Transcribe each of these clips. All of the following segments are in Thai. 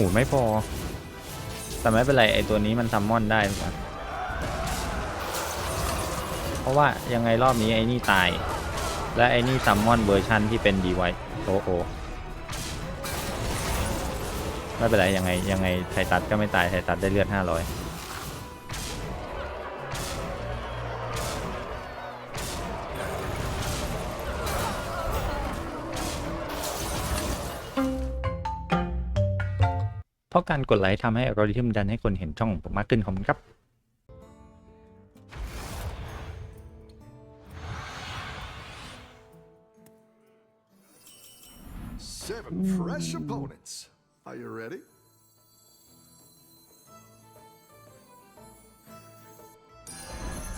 โอ้ไม่พอ แต่ไม่เป็นไรไอตัวนี้มันซัมมอนได้ถูกไหมเพราะว่ายังไงรอบนี้ไอ้นี่ตาย และไอ้นี่ซัมมอนเวอร์ชันที่เป็นดีไวโอโอไม่เป็นไรยังไงยังไงไทตัดก็ไม่ตายไทตัดได้เลือดห้าร้อย การกดไลค์ทำให้อัลกอริทึมดันให้คนเห็นช่องของผมมากขึ้นขอบคุณครับ Seven fresh opponents. Are you ready?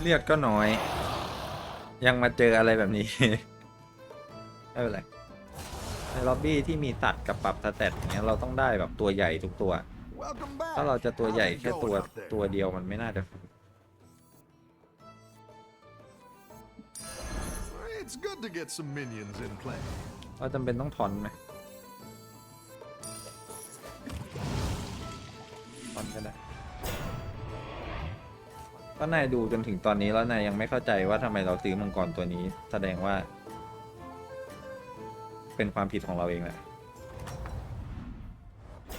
เลือดก็น้อย ยังมาเจออะไรแบบนี้ ไม่เป็นไร ในล็อบบี้ที่มีตัดกับปรับสเตตอย่างเงี้ยเราต้องได้แบบตัวใหญ่ทุกตัว Welcome back. ถ้าเราจะตัวใหญ่ How's it แค่ตัว going out there? ตัวเดียวมันไม่น่าจะ It's good to get some minions in play. เราจำเป็นต้องถอนไหมถอนก็ได้ก็นายดูจนถึงตอนนี้แล้วนายยังไม่เข้าใจว่าทำไมเราซื้อมังกรตัวนี้ แสดงว่า เป็นความผิดของเราเองแหละ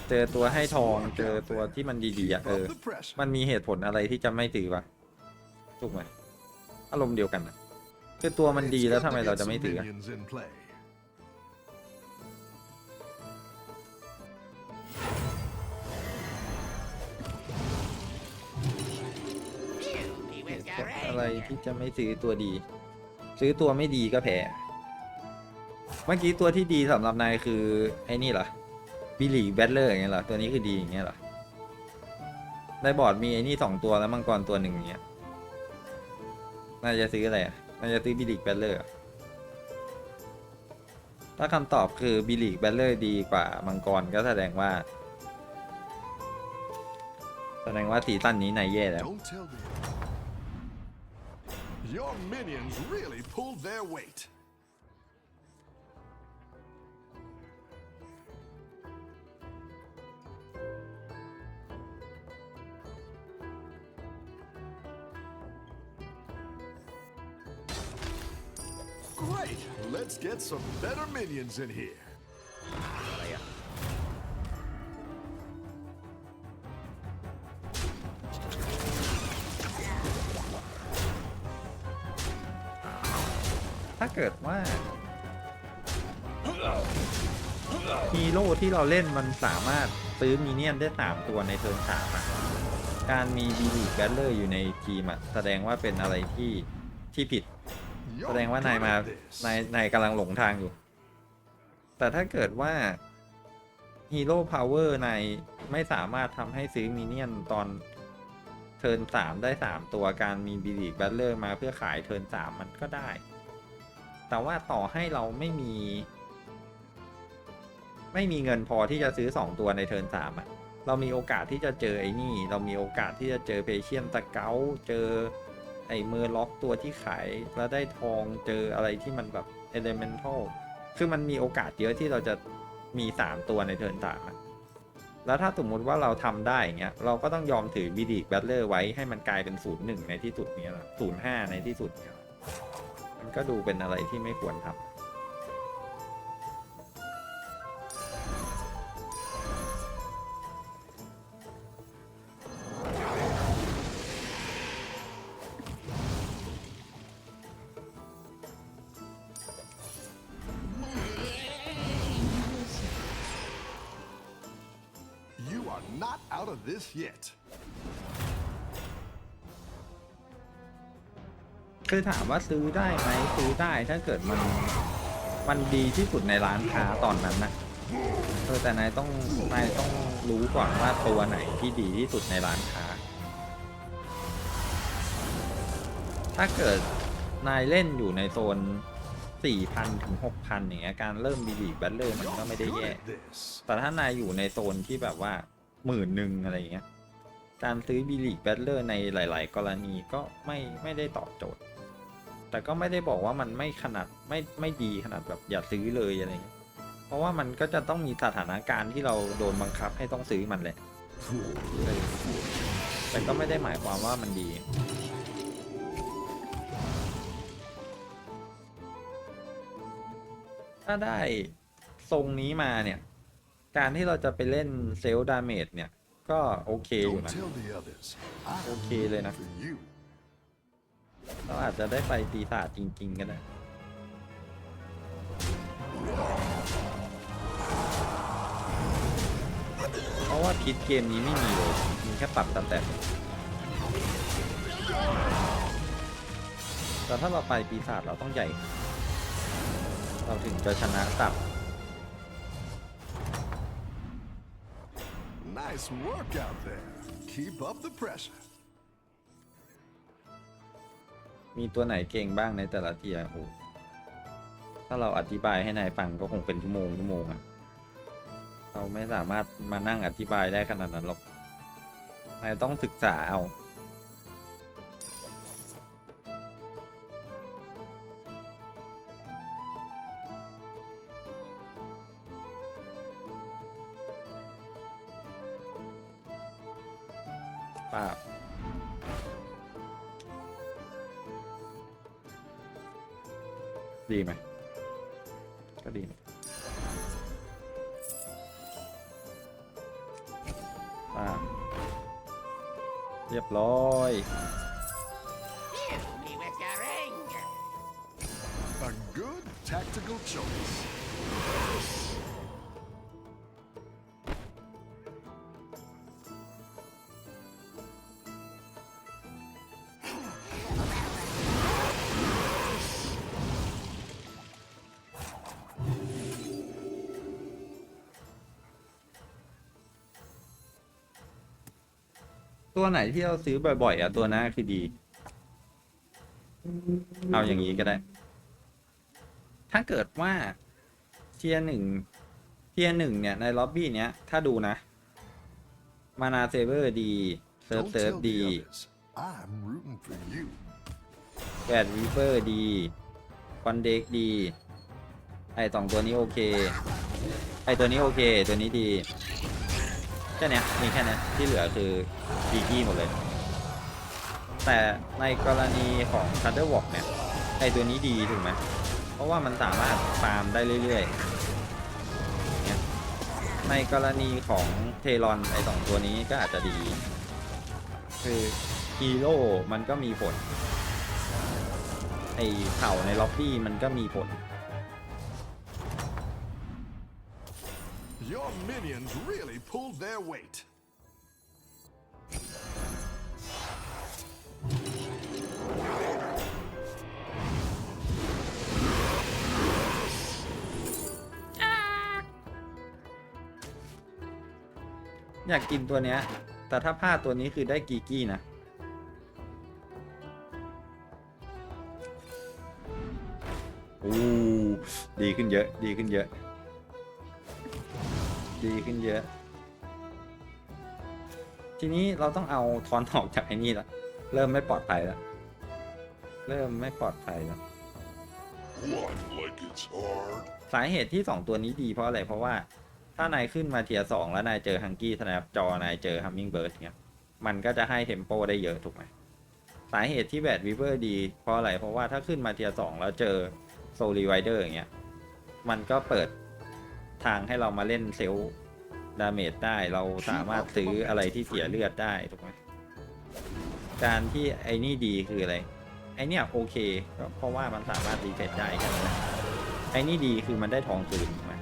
เจอตัวให้ทองเจอตัวที่มันดีๆอะ Keep เออ up the pressure. มันมีเหตุผลอะไรที่จะไม่ซื้อวะถูกไหมอารมณ์เดียวกันนะคือตัวมันดี It's แล้ว good ทำไม to เรา get จะไม่ some ซื้ออะ minions in play. อะไรที่จะไม่ซื้อตัวดี ซื้อตัวไม่ดีก็แพ้ เมื่อกี้ตัวที่ดีสำหรับนายคือไอ้นี่เหรอบิลลี่แบทเลอร์อย่างเงี้ยเหรอตัวนี้คือดีอย่างเงี้ยเหรอในบอร์ดมีไอ้นี่สองตัวแล้วมังกรตัวหนึ่งอย่างเงี้ยน่าจะซื้ออะไรอะน่าจะซื้อบิลลี่แบทเลอร์ถ้าคำตอบคือบิลลี่แบทเลอร์ดีกว่ามังกรก็แสดงว่า แสดงว่าซีซั่นนี้นายแย่แล้ว Don't tell me. Your minions really pulled their weight. Let's get some better minions in here. ถ้าเกิดว่าฮีโร่ที่เราเล่นมันสามารถซื้อมิเนียนได้สามตัวในเทิร์นสามอะการมีบีลีแบลเลอร์อยู่ในทีมอะแสดงว่าเป็นอะไรที่ที่ผิด You're แสดงว่านายมานายนายกำลังหลงทางอยู่ แต่ถ้าเกิดว่าฮีโร่พาวเวอร์นายไม่สามารถทำให้ซื้อมิเนียนตอนเทิร์นสามได้สามตัวการมีบีลีแบลเลอร์มาเพื่อขายเทิร์นสามมันก็ได้ แต่ว่าต่อให้เราไม่มี ไม่มีเงินพอที่จะซื้อสองตัวในเทิร์นสามอะเรามีโอกาสที่จะเจอไอ้นี่ เรามีโอกาสที่จะเจอเพเชียนตะเกาเจอ ไอ้เมอร์ล็อกตัวที่ขายแล้วได้ทองเจออะไรที่มันแบบเอเลเมนทัลคือมันมีโอกาสเยอะที่เราจะมีสามตัวในเทิร์นสามอะแล้วถ้าสมมุติว่าเราทำได้อย่างเงี้ยเราก็ต้องยอมถือบีดีกแบตเลอร์ไว้ให้มันกลายเป็นศูนย์หนึ่งในที่สุดเนี้ยศูนย์ห้าในที่สุดเนี้ยมันก็ดูเป็นอะไรที่ไม่ควรทำ คือถามว่าซื้อได้ไหมซื้อได้ถ้าเกิดมันมันดีที่สุดในร้านค้าตอนนั้นนะเออแต่นายต้องนายต้องรู้ก่อนว่าตัวไหนที่ดีที่สุดในร้านค้า ถ้าเกิดนายเล่นอยู่ในโซน 4,000 ถึง 6,000 อย่างเงี้ยการเริ่มบีบีแบตเลอร์มันก็ไม่ได้แย่ แต่ถ้านายอยู่ในโซนที่แบบว่าหมื่นหนึ่งอะไรเงี้ย การซื้อบีลีกแบตเลอร์ในหลาย ๆ กรณีก็ไม่ไม่ได้ตอบโจทย์ แต่ก็ไม่ได้บอกว่ามันไม่ขนาดไม่ไม่ดีขนาดแบบอย่าซื้อเลยอะไรเงี้ยเพราะราะว่ามันก็จะต้องมีสถานการณ์ที่เราโดนบังคับให้ต้องซื้อมันแหละเออแต่ก็ไม่ได้หมายความว่ามันดีถ้าได้ทรงนี้มาเนี่ย การที่เราจะไปเล่นเซลล์ดาเมจเนี่ย ก็โอเคอยู่ Don't นะ tell the others. I'm Okay, rooting Lena. for you. เราอาจจะได้ไปปีศาจจริง ๆ ก็ได้เพราะว่าพิษเกมนี้ไม่มีเลยมีแค่ปรับตำแต่แต่ถ้าเราไปปีศาจเราต้องใหญ่ เราถึงจะชนะตับ Nice work out there. Keep up the pressure. มีตัวไหนเก่งบ้างในแต่ละเทียโอ้โหถ้าเราอธิบายให้นายฟังก็คงเป็นชั่วโมงชั่วโมงอะเราไม่สามารถมานั่งอธิบายได้ขนาดนั้นหรอกนายต้องศึกษาเอา ดีไหมก็ดีนะป้าเรียบร้อย me with your anger. A good tactical choice. ตัวไหนที่เราซื้อบ่อยๆอะตัวนั้นคือดี เอาอย่างนี้ก็ได้ ถ้าเกิดว่าเทียหนึ่งเทียหนึ่งเนี่ยในล็อบบี้เนี้ย ถ้าดูนะ มานาเซเวอร์ดีเซิร์ฟ Don't เซิร์ฟ tell ดี the others. I'm rooting for you. แวดวีเฟอร์ดีคอนเด็กดี ไอสองตัวนี้โอเค ไอตัวนี้โอเค ตัวนี้ดี แค่นี้มีแค่นี้ที่เหลือคือดีกี้หมดเลย แต่ในกรณีของ t ั u เ d อร์วอ k เนี่ยไอตัวนี้ดีถูกไหมเพราะว่ามันสามารถฟาร์มได้เรื่อยๆ ในกรณีของเทรอนไอสองตัวนี้ก็อาจจะดี คือฮีโร่มันก็มีผลไอเผ่าในล็อบบี้มันก็มีผล Your minions really pulled their weight. อยากกินตัวเนี้ย แต่ถ้าพลาดตัวนี้คือได้กีกี้นะ โอ้ ดีขึ้นเยอะ ดีขึ้นเยอะ ดีขึ้นเยอะ ทีนี้เราต้องเอาทอนออกจากไอ้นี่ละเริ่มไม่ปลอดภัยแล้ว เริ่มไม่ปลอดภัยแล้ว One like it's hard. สาเหตุที่ 2 ตัวนี้ดีเพราะอะไร เพราะว่าถ้านายขึ้นมาเทียร์สองแล้วนายเจอฮังกี้สแนปจอนายเจอฮัมมิงเบิร์ดเงี้ยมันก็จะให้เทมโปได้เยอะถูกไหมสาเหตุที่แบดวิเวอร์ดีเพราะอะไร เพราะว่าถ้าขึ้นมาเทียร์สองแล้วเจอโซลีไวเดอร์อย่างเงี้ย มันก็เปิด ทางให้เรามาเล่นเซลล์ดาเมจได้เราสามารถซื้ออะไรที่เสียเลือดได้ถูกไหมการที่ไอ้นี่ดีคืออะไร ไอ้นี่โอเคก็เพราะว่ามันสามารถรีเซตได้แค่นั้นแหละไอ้นี่ดีคือมันได้ทองคืนถูกไหม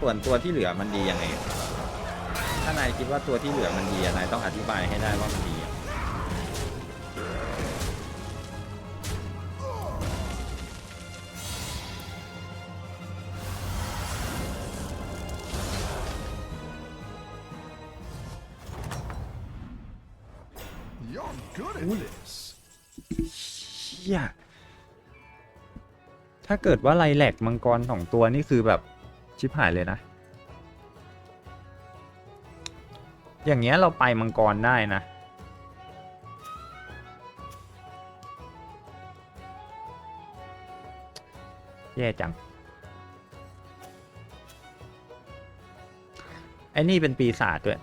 ส่วนตัวที่เหลือมันดียังไง ถ้านายคิดว่าตัวที่เหลือมันดีนายต้องอธิบายให้ได้ว่ามันดีาเกิดว่าไลแลกมังกรสองตัวนี่คือแบบชิบหายเลยนะ อย่างเงี้ยเราไปมังกรได้นะ แย่จัง ไอ้นี่เป็นปีศาจด้วย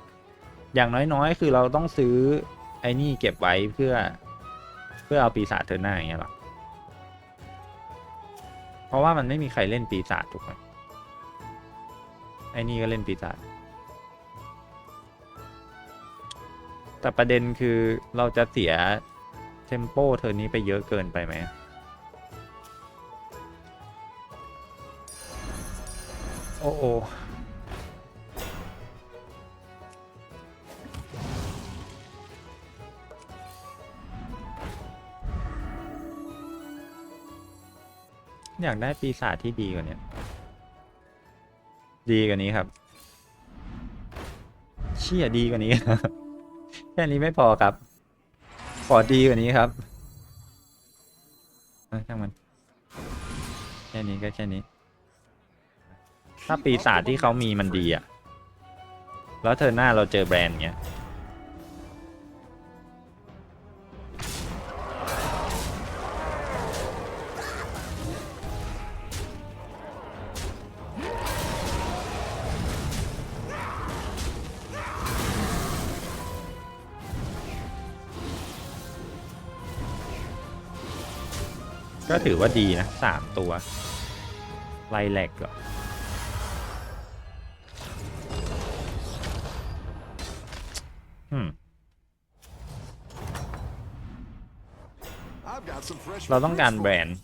อย่างน้อยๆ คือเราต้องซื้อไอ้นี่เก็บไว้เพื่อ เพื่อเอาปีศาจเธอหน้าอย่างเงี้ยหรอ ราะว่ามันไม่มีใครเล่นปีศาจถูกไหมไอ้นี่ก็เล่นปีศาจแต่ประเด็นคือเราจะเสียเทมโปเธอนี้ไปเยอะเกินไปไหมโอ้โอ อยากได้ปีศาจที่ดีกว่านี้ดีกว่านี้ครับ เชี่ยดีกว่านี้แค่นี้ไม่พอครับ ขอดีกว่านี้ครับช่างมัน แค่นี้ก็แค่นี้ ถ้าปีศาจที่เขามีมันดีอะแล้วเธอหน้าเราเจอแบรนด์เงี้ย ถือว่าดีนะสามตัวไลแลกเหรออืม I've got some fresh เราต้องการ fruits แบร for นด์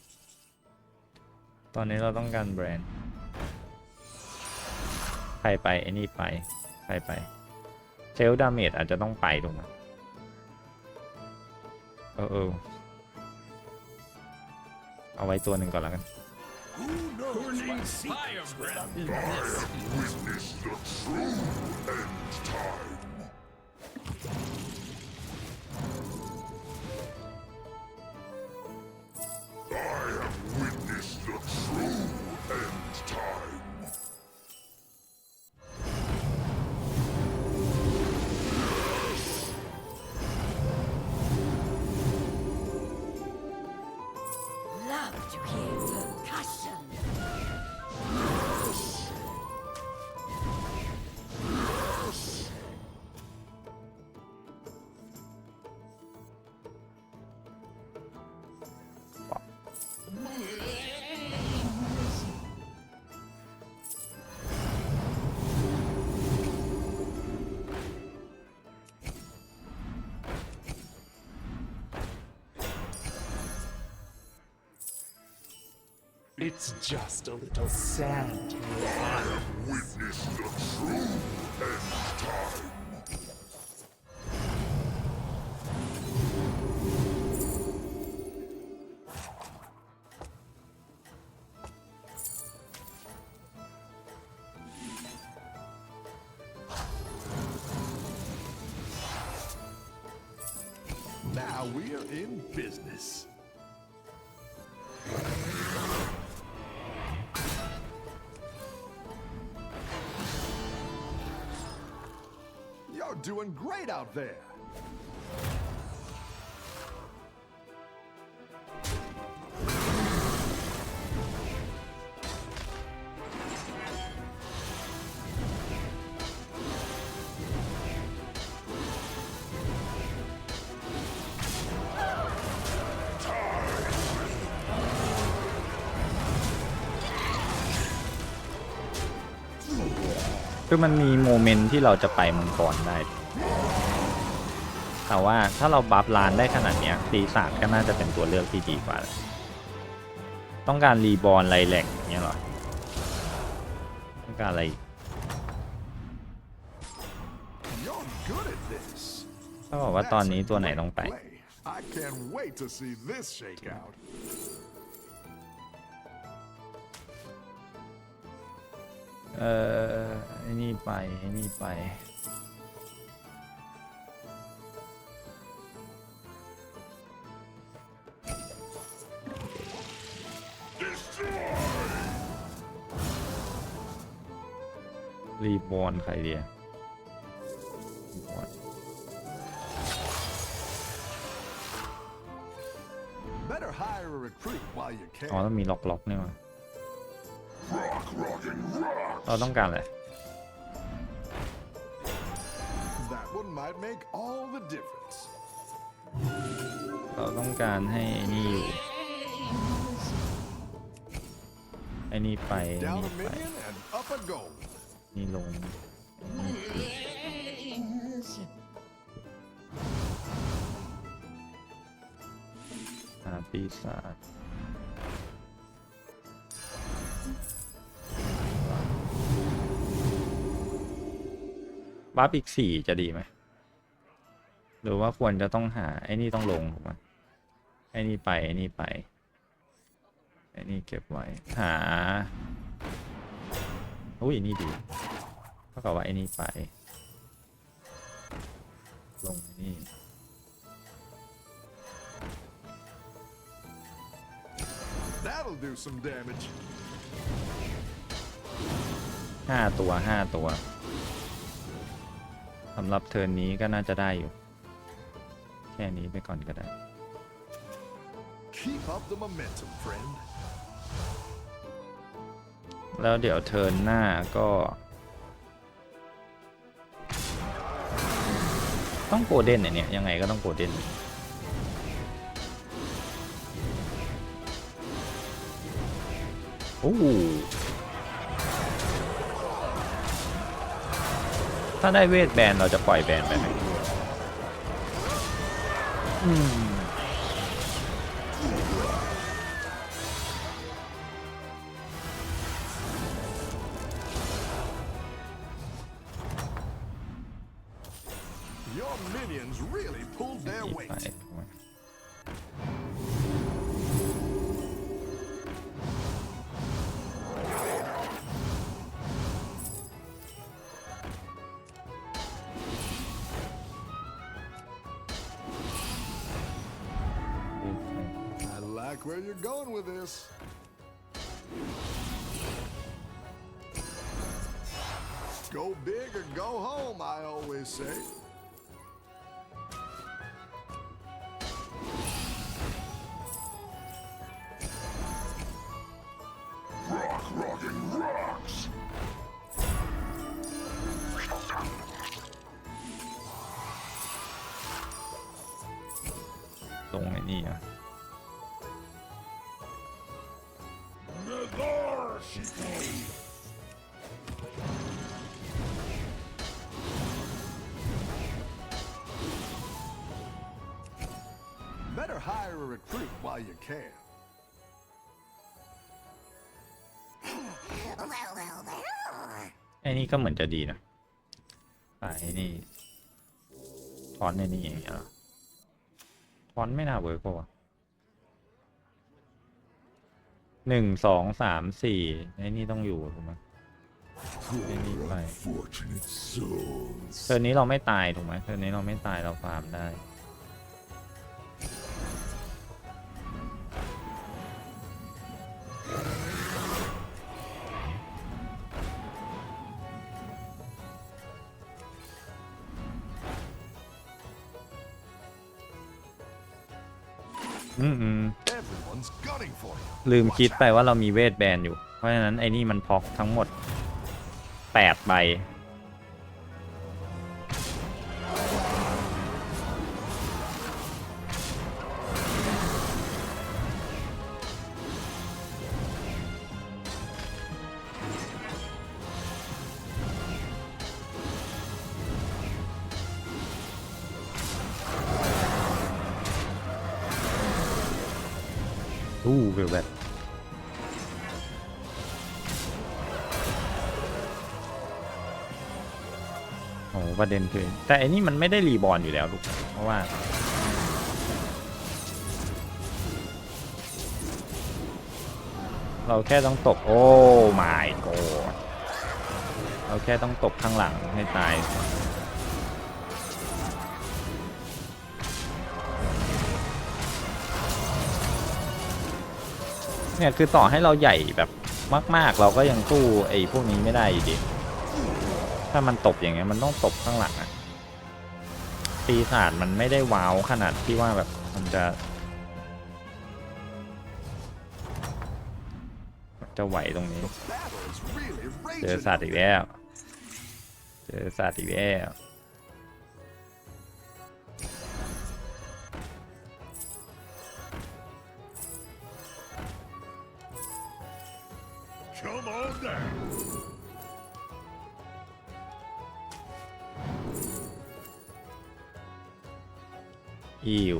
ตอนนี้เราต้องการแบรนด์ ใครไปไอ้นี่ไป ใครไปเซลดาเมจอาจจะต้องไปถูกไหมเออเออ เอาไว้ตัวหนึ่งก่อนแล้วกัน I It's just a little sand. I have witnessed the true end time. Now we're in business. Doing great out there. คือมันมีโมเมนต์ที่เราจะไปมังกรได้ แต่ว่าถ้าเราบัฟลานได้ขนาดเนี้ยปีศาจก็น่าจะเป็นตัวเลือกที่ดีกว่า ต้องการรีบอลไรแหลกเนี้ยเหรอ ต้องการอะไรถ้าบอกว่าตอนนี้ตัวไหนต้องไป เออไอ้นี่ไปไอ้นี่ไป รีบอลใครเดียรีบอล Better hire a recruit while you อ๋อ can. ต้องมีล็อกล็อกนี่มา เราต้องการอะไร one might make all the difference. เราต้องการให้ไอ้นี่อยู่ไอ้นี่ไปไอ้ Down นี่ a ไป minion and up a goal. นี่ลงไอ้นี่หาปีศาจ บัฟอีกสี่จะดีไหมหรือว่าควรจะต้องหา ไอ้นี่ต้องลงถูกไหมไอ้นี่ไป ไอ้นี่ไป ไอ้นี่เก็บไว้ หาอุ้ยนี่ดีเท่ากับว่าไอ้นี่ไป ลงนี่ That'll do some damage. ห้าตัวห้าตัวสำหรับเทิร์นนี้ก็น่าจะได้อยู่ แค่นี้ไปก่อนก็ได้ Keep up the momentum, friend. แล้วเดี๋ยวเทิร์นหน้าก็ ต้องโกลเด้นเนี่ย ยังไงก็ต้องโกลเด้นโอ้ ถ้าได้เวทแบนเราจะปล่อยแบนไปไหมอืม ลงไอ้นี่อ่ะ Better hire a recruit while you can. Well, well, well. ไอ้นี่ก็เหมือนจะดีนะไปไอ้นี่ทอนไอ้นี่อย่างเงี้ย เหรอนไม่น่าเวิร์กป่าวะหนึ่งสองสามสี่ไอ้นี่ต้องอยู่ถูกไหมไอ้นี่ไปเทอร์นี้เราไม่ตายถูกไหมเทอร์นี้เราไม่ตายเราฟาร์มได้ ลืมคิดไปว่าเรามีเวทแบนอยู่ เพราะฉะนั้นไอ้นี่มันพอกทั้งหมดแปดใบอู้เวลแบบ ประเด็นคือ แต่อันนี้มันไม่ได้รีบอร์นอยู่แล้วลูก เพราะว่า เราแค่ต้องตบโอ้ my god เราแค่ต้องตบข้างหลังให้ตายเนี่ยคือต่อให้เราใหญ่แบบมาก ๆ เราก็ยังสู้ไอ้พวกนี้ไม่ได้อยู่ดี ถ้ามันตบอย่างเงี้ยมันต้องตบข้างหลังอะปีศาจมันไม่ได้ว้าวขนาดที่ว่าแบบมันจะ จะไหวตรงนี้ เจอสัตว์อีกแล้ว เจอสัตว์อีกแล้ว อิว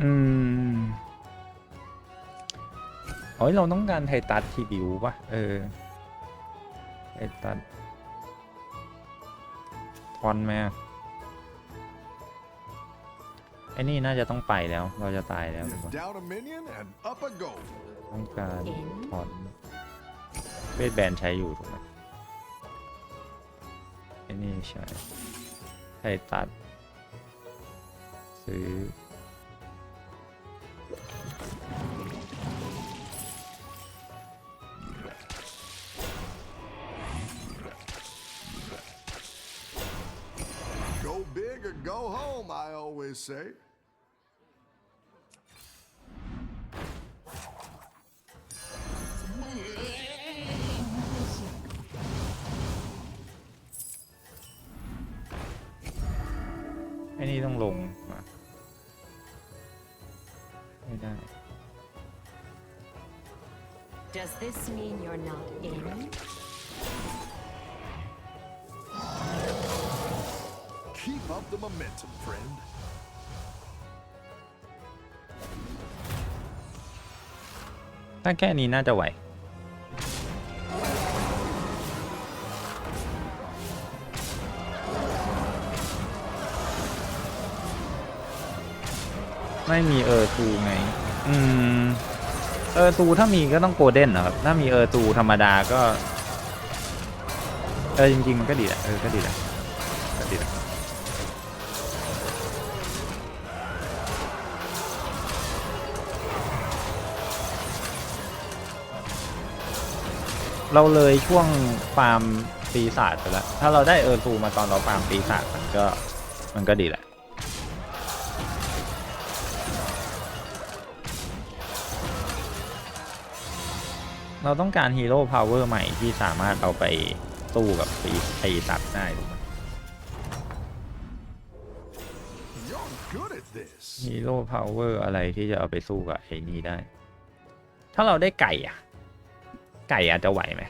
อืมโอ้ยเราต้องการไทตัสที่บิวปะเออ ไทตัสทอนแม่ไอ้นี่น่าจะต้องไปแล้ว เราจะตายแล้วดีกว่า Down a minion and up a goal. ต้องการถอนเวทแบนใช้อยู่ถูกไหม ไอ้นี่ใช้ไทตัด ซื้อ Go big or go home, I always say. This mean you're not in? Keep up the momentum, friend. ถ้าแค่นี้น่าจะไหวไม่มีเออร์ตูไง อืม เออตูถ้ามีก็ต้องโกลเด้นนะครับ ถ้ามีเออตูธรรมดาก็ เออจริงๆมันก็ดีแหละเออก็ดีแหละก็ดีแหละเราเลยช่วงฟาร์มปีศาจไปแล้ว ถ้าเราได้เออร์ตูมาตอนเราฟาร์มปีศาจมันก็มันก็ดีแหละ เราต้องการฮีโร่พาวเวอร์ใหม่ที่สามารถเอาไปสู้กับปีปีตัดได้ถูกไหม You're good at this. ฮีโร่พาวเวอร์อะไรที่จะเอาไปสู้กับไอ้นี่ได้ ถ้าเราได้ไก่อะไก่อาจจะไหวไหม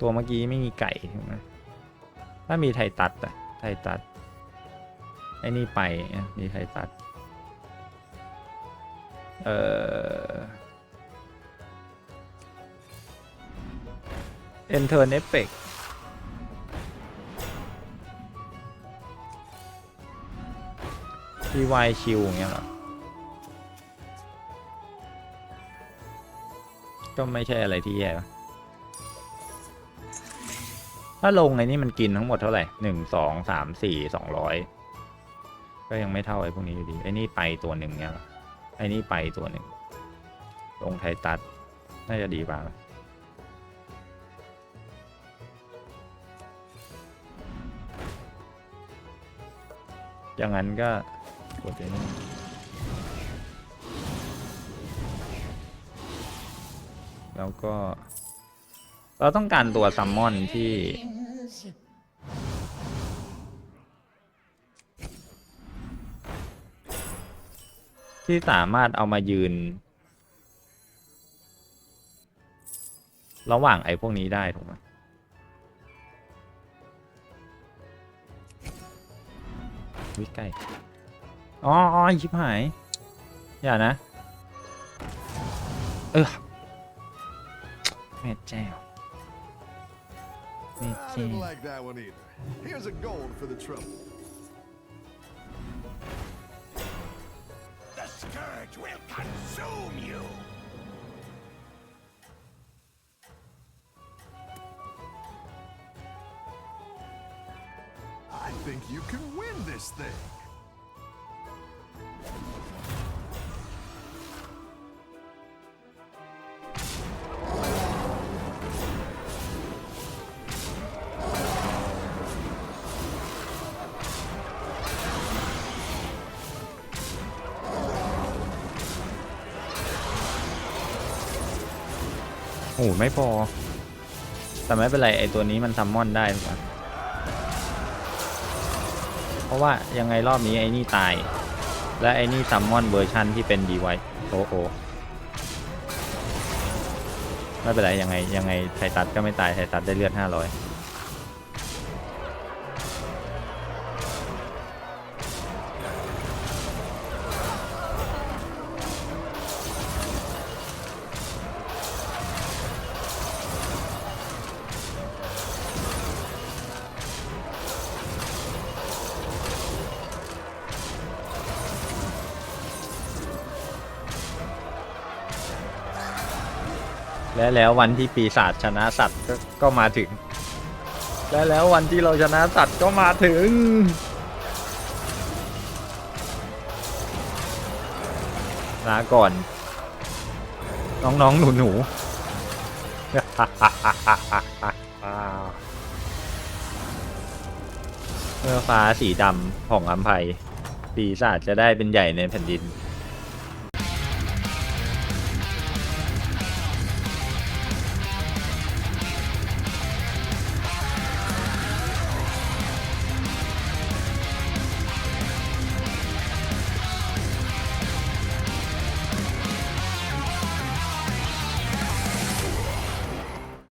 ตัวเมื่อกี้ไม่มีไก่ถูกไหมถ้ามีไทตัดอะไทตัด ไอ้นี่ไปอะมีไทตัด เอ่อ enter effect ที่วายชิวอย่างเงี้ยหรอ ก็ไม่ใช่อะไรที่แย่ถ้าลงไอ้นี่มันกินทั้งหมดเท่าไหร่หนึ่งสองสามสี่สองร้อยก็ยังไม่เท่าไอ้พวกนี้อยู่ดีไอ้นี่ไปตัวหนึ่งเนี่ยเหรอไอ้นี่ไปตัวหนึ่งลงไทตัสน่าจะดีกว่า อย่างนั้นก็กดไอ้นี่แล้วก็ เราต้องการตัวซัมมอนที่ ที่สามารถเอามายืน ระหว่างไอ้พวกนี้ได้ถูกไหม วิใกล้อ๋ออ๋อชิบหาย อย่านะ เออแม่แจ้วแม่ I แจ้ว didn't like that one either. Here's a gold for the trouble. The scourge will consume you. This thing. โอ้ไม่พอ แต่ไม่เป็นไรไอตัวนี้มันซัมมอนได้ถูกไหม ราะว่ายังไงรอบนี้ไอ้นี่ตาย และไอ้นี่ซัมมอนเวอร์ชันที่เป็นดีไวโอโอไม่เป็นไรยังไงยังไงไทตัดก็ไม่ตายไทตัดได้เลือดห้าร้อย และแล้ววันที่ปีศาจชนะสัตว์ก็มาถึง และแล้ววันที่เราชนะสัตว์ก็มาถึง ลาก่อน น้องๆ หนูๆเมื่อฟ้าสีดำของอัมภัยปีศาจจะได้เป็นใหญ่ในแผ่นดิน